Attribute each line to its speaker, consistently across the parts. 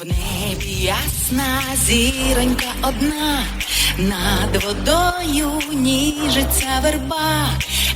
Speaker 1: В небі ясна зіронька одна, над водою ніжиться верба,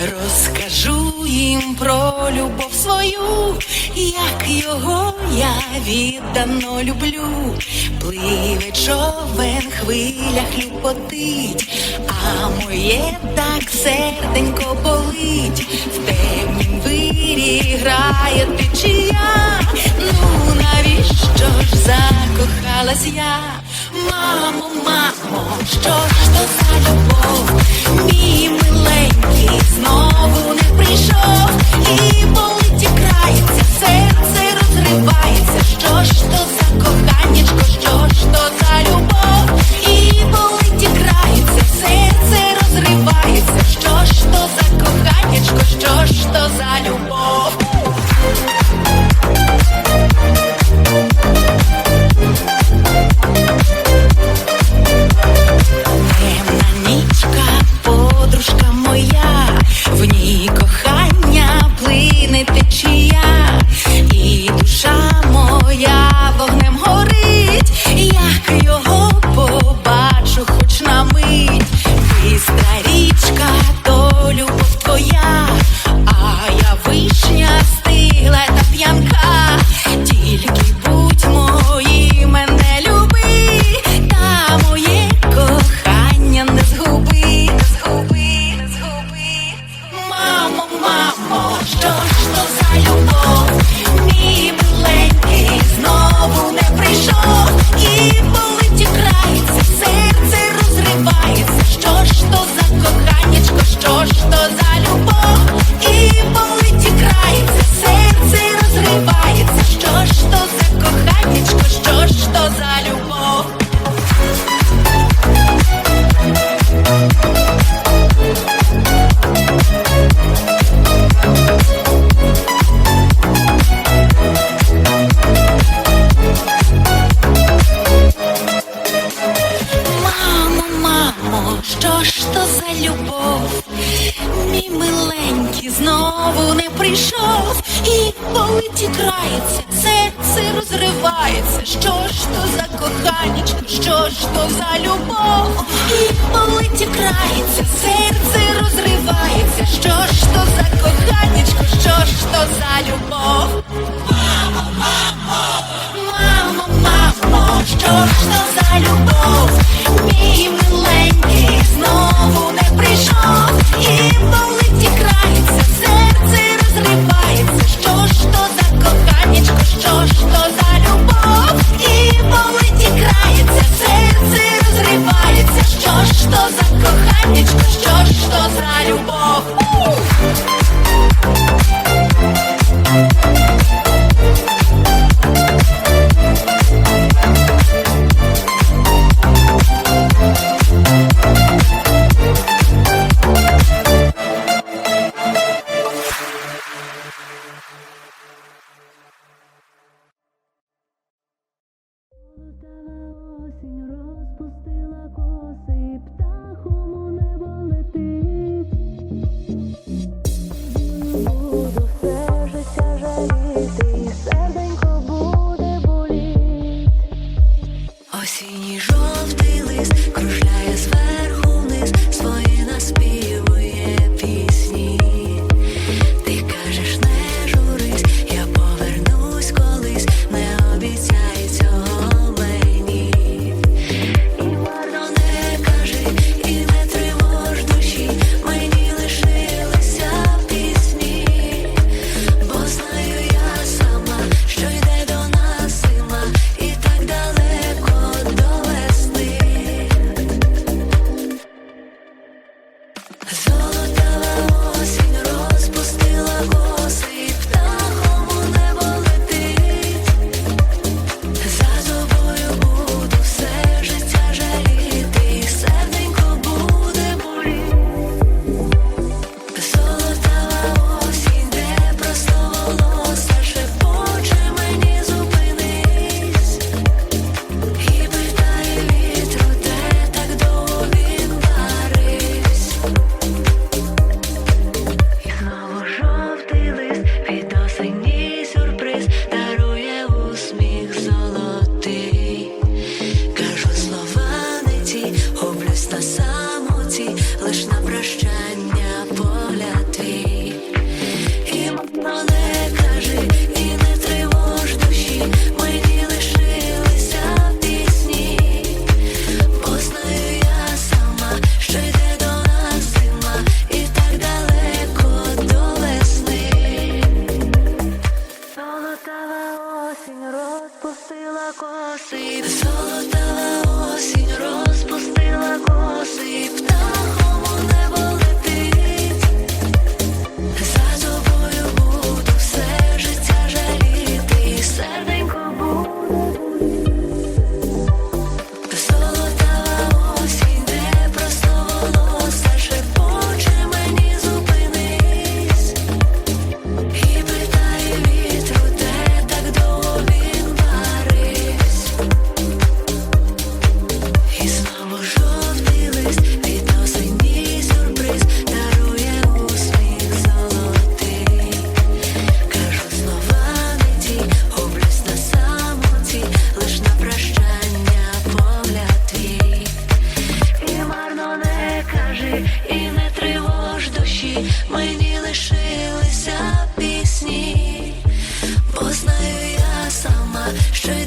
Speaker 1: розкажу їм про любов свою, як його я віддано люблю, пливе човен хвилях люпотить, а моє так серденько болить. В темні виріграє течія, ну навіщо ж закохалась я, мамо, мамо, що ж то за любов, мій миленький знову не прийшов. І болить крається, серце розривається, що ж то за коханнячко, що ж то за любов, і болить крається, серце розривається зривається, що ж то за коханнячко, що ж то за любов.
Speaker 2: door. Those Solo estaba мені лишилися пісні, бо знаю я сама, що.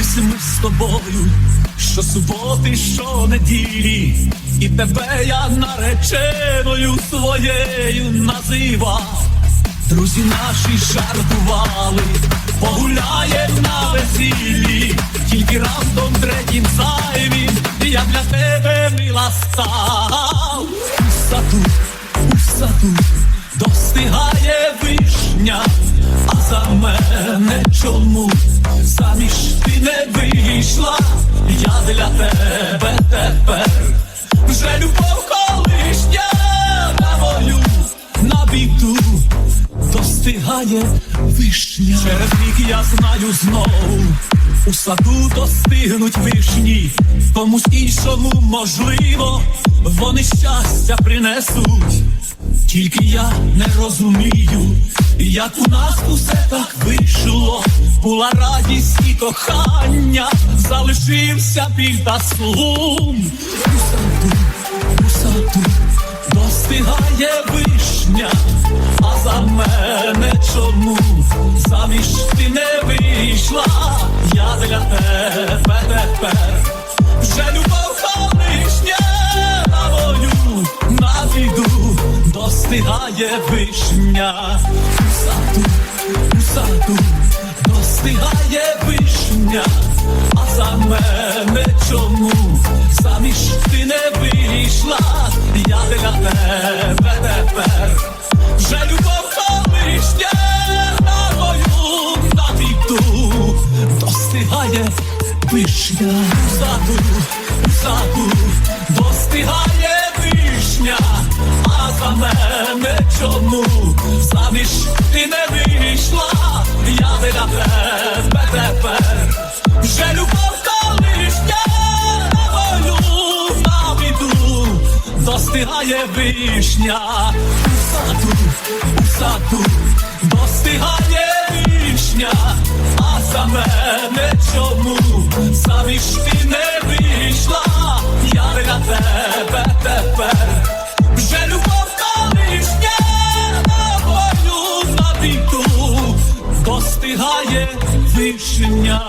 Speaker 3: Зустрічалися ми з тобою, що суботи, що неділі, і тебе я нареченою своєю називав. Друзі наші жартували, погуляє на весіллі, тільки раптом третім зайвім, я для тебе мила став. У саду, у саду достигає вишня, а за мене чому заміж ти не вийшла? Я для тебе тепер вже любов колишня на мою на біду достигає вишня. Через рік я знаю знову. У саду достигнуть вишні, комусь іншому можливо, вони щастя принесуть. Тільки я не розумію, як у нас усе так вийшло, була радість і кохання, залишився біль та сум. У саду, у достигає вишня, а за мене чому заміж ти не вийшла? Я для тебе тепер вже любов достигає вишня. У саду, у саду достигає вишня, а за мене чому заміж ти не вийшла? Я для тебе тепер вже любов колишня. Мою на біду достигає вишня. У саду, у саду достигає вишня, а за мене чому? Заміж ти не вийшла? Я для тебе. Тепер вже любов колишня на мою на біду достигає вишня. У саду, у саду. Достигає вишня, а за мене чому? Заміж ти не вийшла? Я для тебе тепер достигає вишня.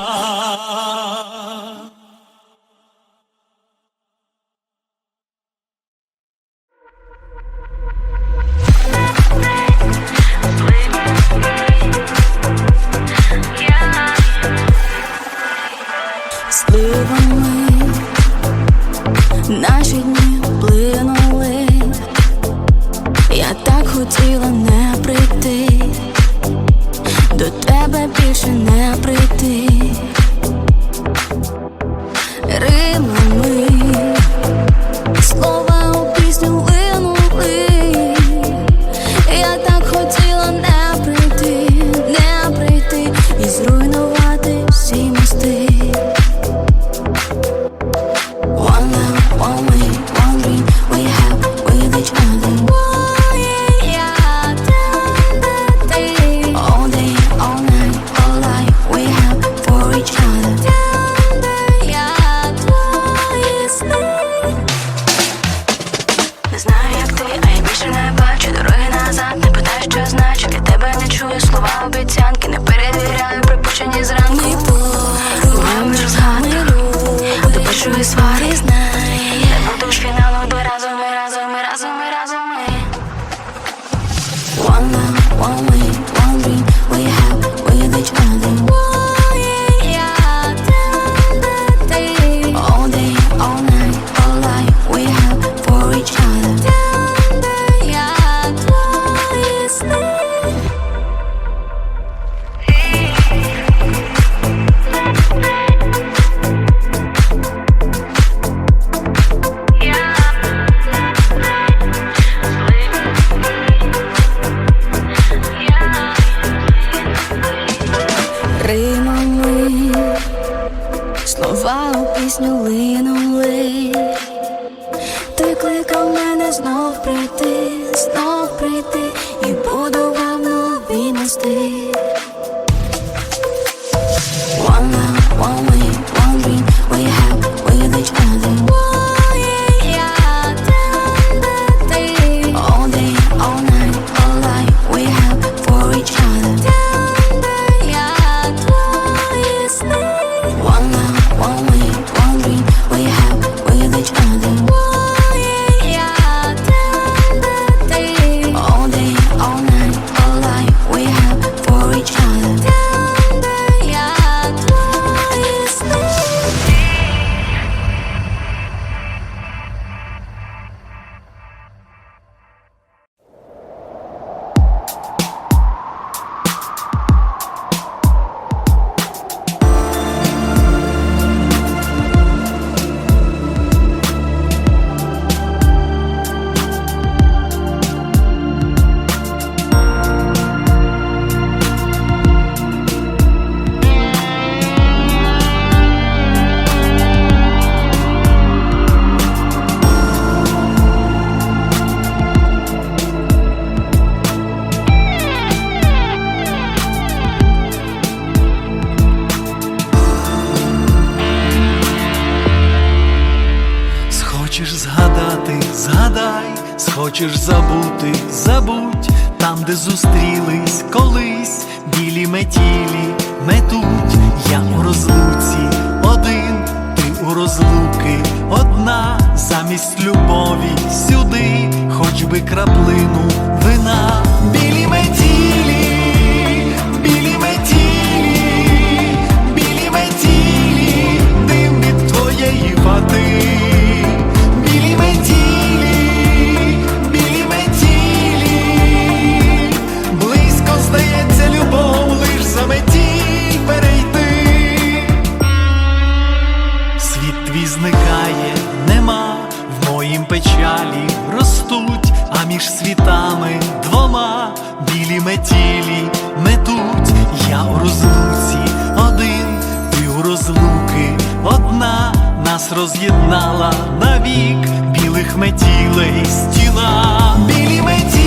Speaker 4: пісню
Speaker 5: лину. хочеш забути, забудь там, де зустрілись колись, білі метілі метуть, я у розлуці один, ти у розлуки одна, замість любові сюди, хоч би краплину вина. метілі метуть, я у розлуці один, ти у розлуки одна нас роз'єднала навік білих метілей стіла, білі метілі.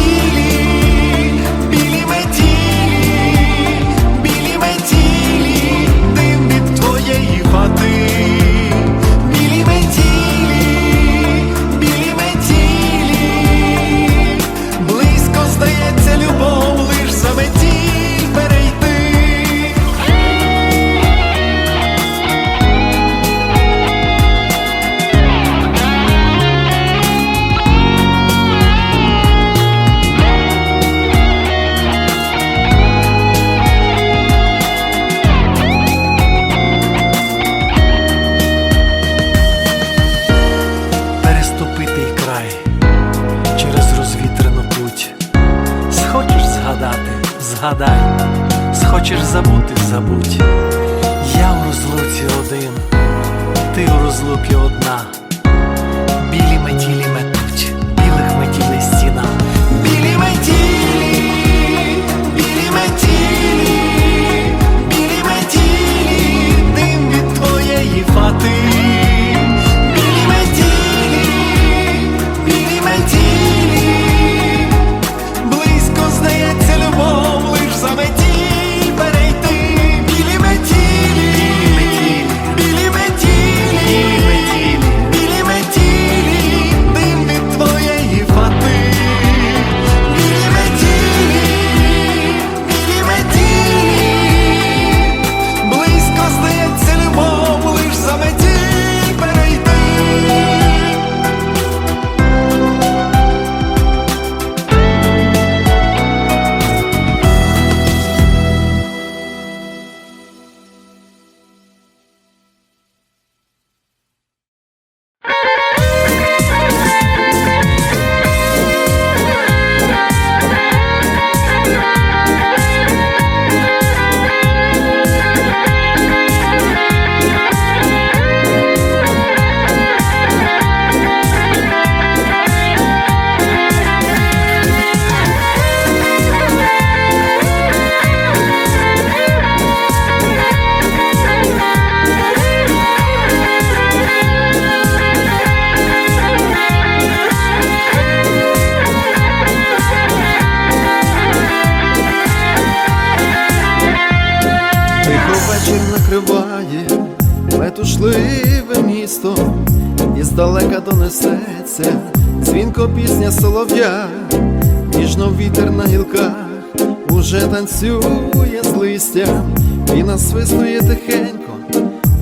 Speaker 6: Танцює з листям, він насвистує тихенько,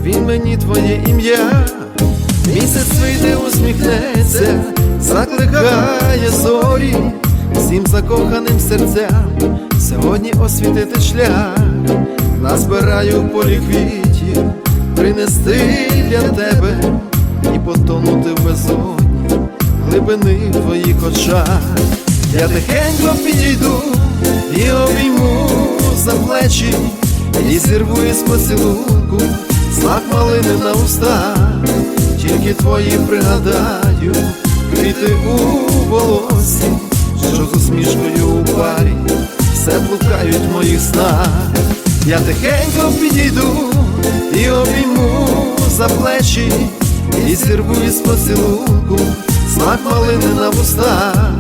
Speaker 6: він мені твоє ім'я, місяць вийде, усміхнеться, закликає зорі, всім закоханим серцям, сьогодні освітити шлях, назбираю в полі квітів, принести для тебе. І потонути в безодні глибини в твоїх очах. Я тихенько підійду і обійму за плечі, і зірву із поцілунку смак малини на устах, тільки твої пригадаю, квіти у волосі, що з усмішкою у парі, все блукають в моїх снах. Я тихенько підійду і обійму за плечі, і зірву із поцілунку смак малини на вустах,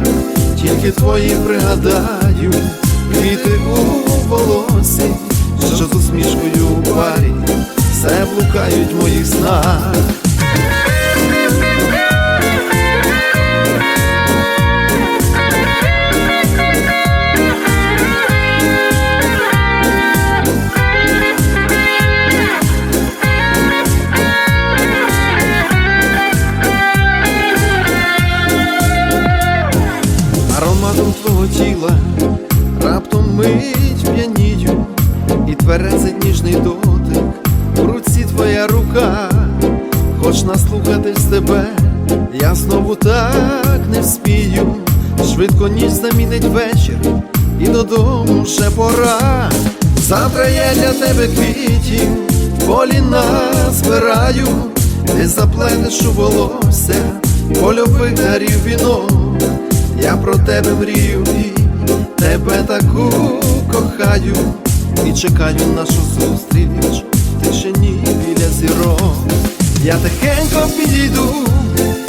Speaker 6: тільки твої пригадаю, квіти у волосі, що з усмішкою у парі, все блукають в моїх снах. І тверезить ніжний дотик, в руці твоя рука, хоч наслухатись тебе, я знову так не вспію, швидко ніч замінить вечір, і додому ще пора. Завтра я для тебе квітів, полі назбираю, ти заплетеш у волосся, польових дарів вінок. Я про тебе мрію і тебе таку кохаю, і чекаю нашу зустріч в тишині біля зірок. Я тихенько підійду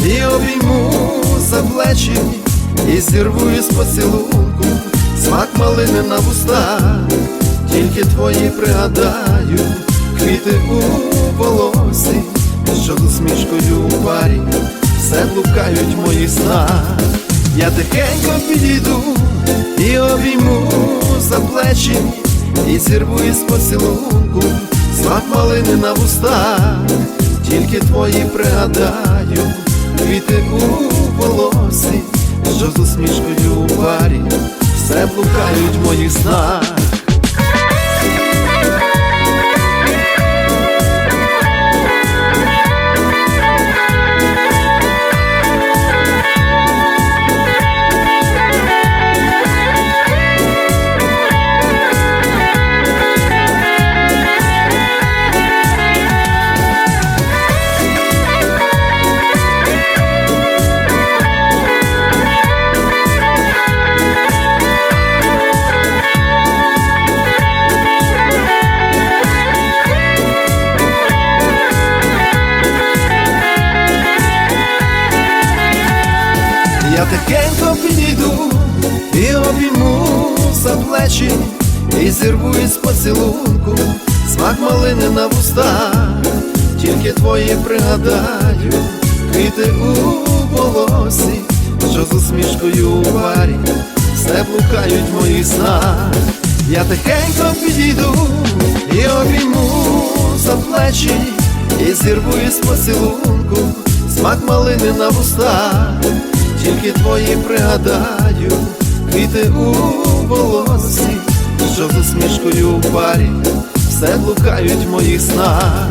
Speaker 6: і обійму за плечі, і зірву із поцілунку смак малини на вустах, тільки твої пригадаю, квіти у волосі, що з усмішкою у парі, все блукають в моїх снах. Я тихенько підійду і обійму за плечі, і зірву із поцілунку смак малини на вустах, тільки твої пригадаю, квіти у волосі, що з усмішкою у парі, все блукають в моїх снах. Що з усмішкою у парі, все блукають в моїх снах. Я тихенько підійду і обійму за плечі, і зірву із поцілунку смак малини на вустах тільки твої пригадаю, квіти у волосі, що з усмішкою у парі, все блукають моїх снах.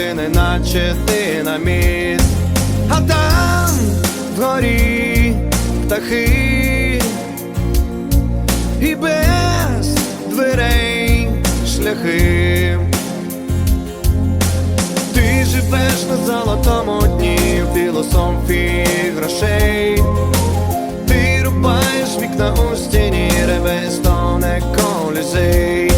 Speaker 7: Ти не наче динаміт. А там вгорі птахи і без дверей шляхи. Ти живеш на золотому дні в філософії грошей. Ти рубаєш вікна у стіні, реве стоне колізей.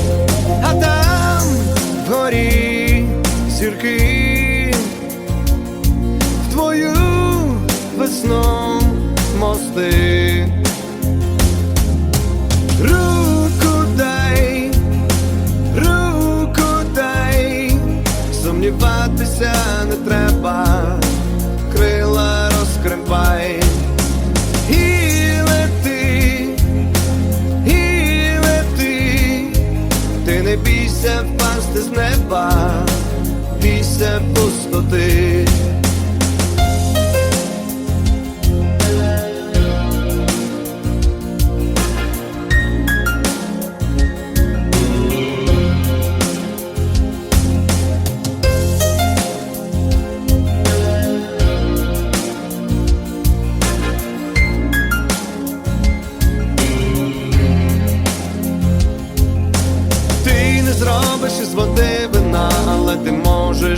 Speaker 7: Бійся впасти з неба, бійся пустоти.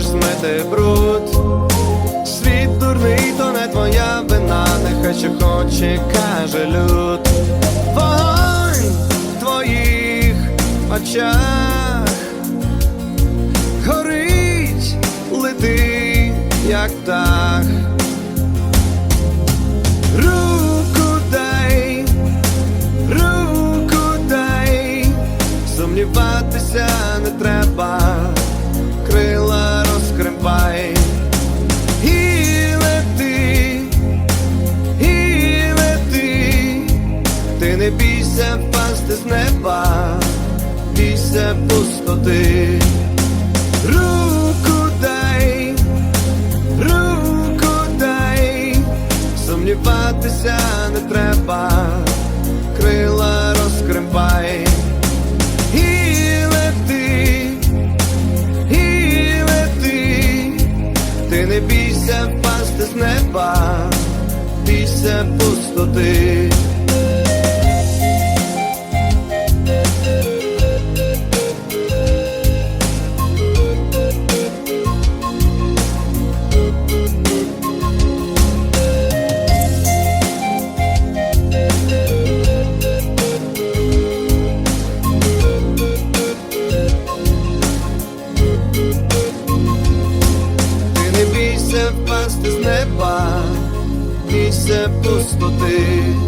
Speaker 7: Можеш змити бруд. Світ дурний, то не твоя вина, нехай що хоче, каже люд. Вогонь в твоїх очах горить, лети, як птах. Руку дай, руку дай, сумніватися не треба, з неба, бійся пустоти. Руку дай, руку дай, сумніватися не треба, крила розкривай. Не бійся впасти з неба, бійся пустоти. Бійся